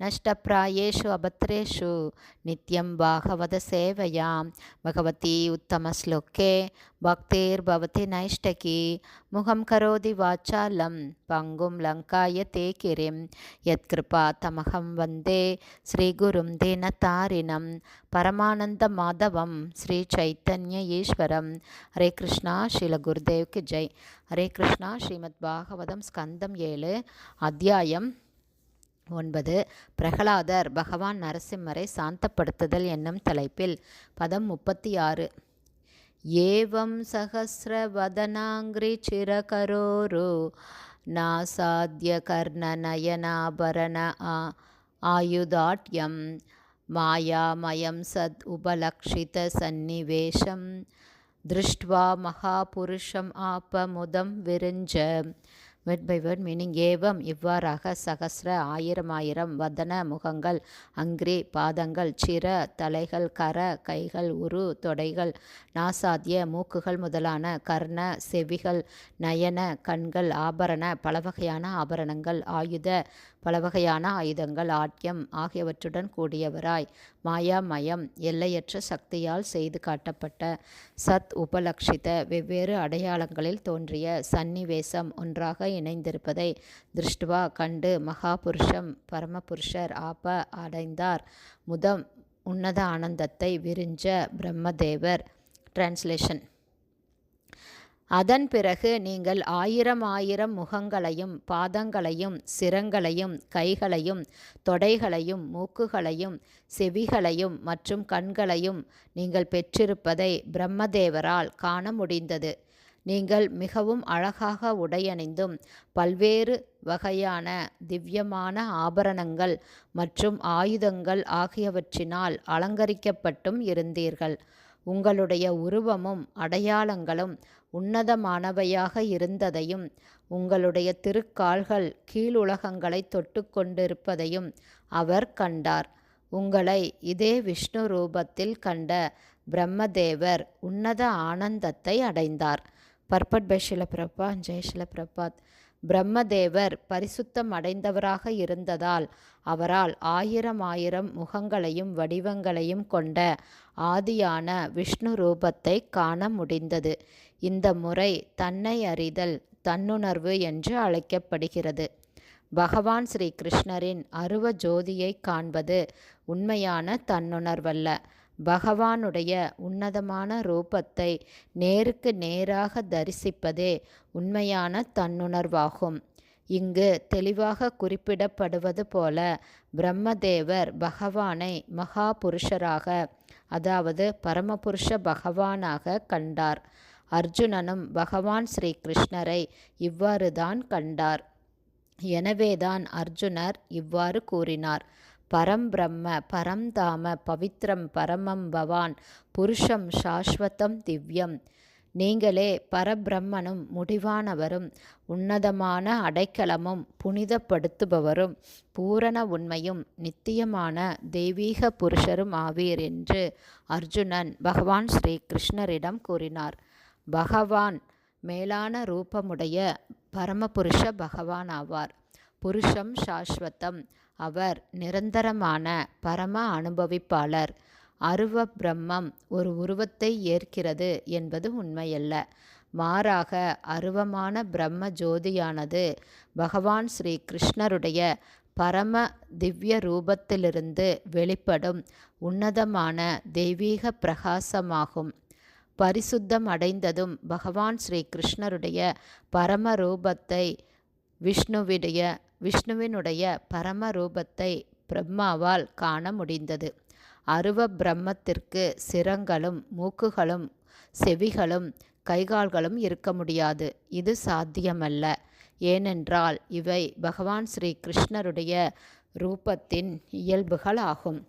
नष्टप्रायेषु अभद्रेषु नित्यं भागवतसेवयां भगवती उत्तमश्लोके भक्तिर्भवति नैष्टकी मुखं करोति वाचालं पङ्गुं लङ्काय ते किरिं यत्कृपा तमहं वन्दे श्रीगुरुं दीनतारिणं परमानन्दमाधवं श्रीचैतन्य ईश्वरं हरे कृष्णा शीलगुरुदेव की जय हरे कृष्णा श्रीमद्भागवतं स्कन्दं ஏழு அத்தியாயம் ஒன்பது பிரகலாதர் பகவான் நரசிம்மரை சாந்தப்படுத்துதல் என்னும் தலைப்பில் பதம் முப்பத்தி ஆறு ஏவம் சகசிரவதனாங்கிரி சிரகரோரு நாசாத்திய கர்ணநயனாபரண ஆ ஆயுதாட்யம் மாயாமயம் சத் உபலக்ஷித சந்நிவேஷம் திருஷ்டுவா மகாபுருஷம் ஆபமுதம் விரிஞ்ச வேர்ட் பை வேர்ட் மீனிங் ஏவம் இவ்வாறாக சகசிர ஆயிரம் ஆயிரம் வதன முகங்கள் அங்கிரி பாதங்கள் சிர தலைகள் கர கைகள் உரு தொடைகள் நாசாத்திய மூக்குகள் முதலான கர்ண செவிகள் நயன கண்கள் ஆபரண பலவகையான ஆபரணங்கள் ஆயுத பலவகையான ஆயுதங்கள் ஆட்யம் ஆகியவற்றுடன் கூடியவராய் மாயாமயம் எல்லையற்ற சக்தியால் செய்து காட்டப்பட்ட சத் உபலக்ஷித வெவ்வேறு அடையாளங்களில் தோன்றிய சந்நிவேசம் ஒன்றாக இணைந்திருப்பதை திருஷ்டுவா கண்டு மகாபுருஷம் பரமபுருஷர் ஆப அடைந்தார். முதம் உன்னத ஆனந்தத்தை விரிஞ்ச பிரம்மதேவர். டிரான்ஸ்லேஷன் அதன் பிறகு நீங்கள் ஆயிரம் ஆயிரம் முகங்களையும் பாதங்களையும் சிரங்களையும் கைகளையும் தொடைகளையும் மூக்குகளையும் செவிகளையும் மற்றும் கண்களையும் நீங்கள் பெற்றிருப்பதை பிரம்மதேவரால் காண முடிந்தது. நீங்கள் மிகவும் அழகாக உடையணிந்தும் பல்வேறு வகையான திவ்யமான ஆபரணங்கள் மற்றும் ஆயுதங்கள் ஆகியவற்றினால் அலங்கரிக்கப்பட்டும் இருந்தீர்கள். உங்களுடைய உருவமும் அடையாளங்களும் உன்னதமானவையாக இருந்ததையும் உங்களுடைய திருக்கால்கள் கீழுலகங்களை தொட்டு கொண்டிருப்பதையும் அவர் கண்டார். உங்களை இதே விஷ்ணு ரூபத்தில் கண்ட பிரம்மதேவர் உன்னத ஆனந்தத்தை அடைந்தார். பர்பட் பை ஷிலபிரபா பிரபாத் பிரம்மதேவர் பரிசுத்தம் அடைந்தவராக இருந்ததால் அவரால் ஆயிரம் ஆயிரம் முகங்களையும் வடிவங்களையும் கொண்ட ஆதியான விஷ்ணு ரூபத்தை காண முடிந்தது. இந்த முறை தன்னை அறிதல் தன்னுணர்வு என்று அழைக்கப்படுகிறது. பகவான் ஸ்ரீ கிருஷ்ணரின் அருவ ஜோதியை காண்பது உண்மையான தன்னுணர்வல்ல. பகவானுடைய உன்னதமான ரூபத்தை நேருக்கு நேராக தரிசிப்பதே உண்மையான தன்னுணர்வாகும். இங்கு தெளிவாக குறிப்பிடப்படுவது போல பிரம்மதேவர் பகவானை மகா புருஷராக அதாவது பரமபுருஷ பகவானாக கண்டார். அர்ஜுனனும் பகவான் ஸ்ரீ கிருஷ்ணரை இவ்வாறு தான் கண்டார். எனவேதான் அர்ஜுனர் இவ்வாறு கூறினார். பரம் பிரம்ம பரம் தாம பவித்ரம் பரமம் பவான் புருஷம் சாஸ்வதம் திவ்யம். நீங்களே பரபிரம்மனும் முடிவானவரும் உன்னதமான அடைக்கலமும் புனிதப்படுத்துபவரும் பூரண உண்மையும் நித்தியமான தெய்வீக புருஷரும் ஆவீர் என்று அர்ஜுனன் பகவான் ஸ்ரீ கிருஷ்ணரிடம் கூறினார். பகவான் மேலான ரூபமுடைய பரமபுருஷ பகவான் ஆவார். புருஷம் சாஸ்வதம் அவர் நிரந்தரமான பரம அனுபவிப்பாளர். அருவ பிரம்மம் ஒரு உருவத்தை ஏற்கிறது என்பது உண்மையல்ல. மாறாக அருவமான பிரம்ம ஜோதியானது பகவான் ஸ்ரீ கிருஷ்ணருடைய பரம திவ்ய ரூபத்திலிருந்து வெளிப்படும் உன்னதமான தெய்வீக பிரகாசமாகும். பரிசுத்தம் அடைந்ததும் பகவான் ஸ்ரீ கிருஷ்ணருடைய பரம ரூபத்தை விஷ்ணுவிடைய விஷ்ணுவினுடைய பரம ரூபத்தை பிரம்மாவால் காண முடிந்தது. அருவ பிரம்மத்திற்கு சிரங்களும் மூக்குகளும் செவிகளும் கைகால்களும் இருக்க முடியாது. இது சாத்தியமல்ல. ஏனென்றால் இவை பகவான் ஸ்ரீ கிருஷ்ணருடைய ரூபத்தின் இயல்புகள் ஆகும்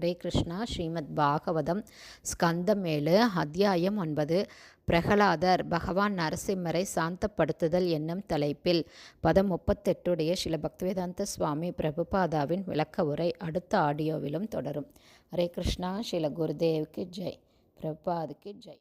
ஹரே கிருஷ்ணா. ஸ்ரீமத் பாகவதம் ஸ்கந்தம் ஏழு அத்தியாயம் ஒன்பது. பிரகலாதர் பகவான் நரசிம்மரை சாந்தப்படுத்துதல் என்னும் தலைப்பில் பதம் முப்பத்தெட்டுடைய சில பக்திவேதாந்த சுவாமி பிரபுபாதாவின் விளக்க உரை அடுத்த ஆடியோவிலும் தொடரும். ஹரே கிருஷ்ணா. ஸ்ரீல குருதேவுக்கு ஜெய். பிரபாதுக்கு ஜெய்.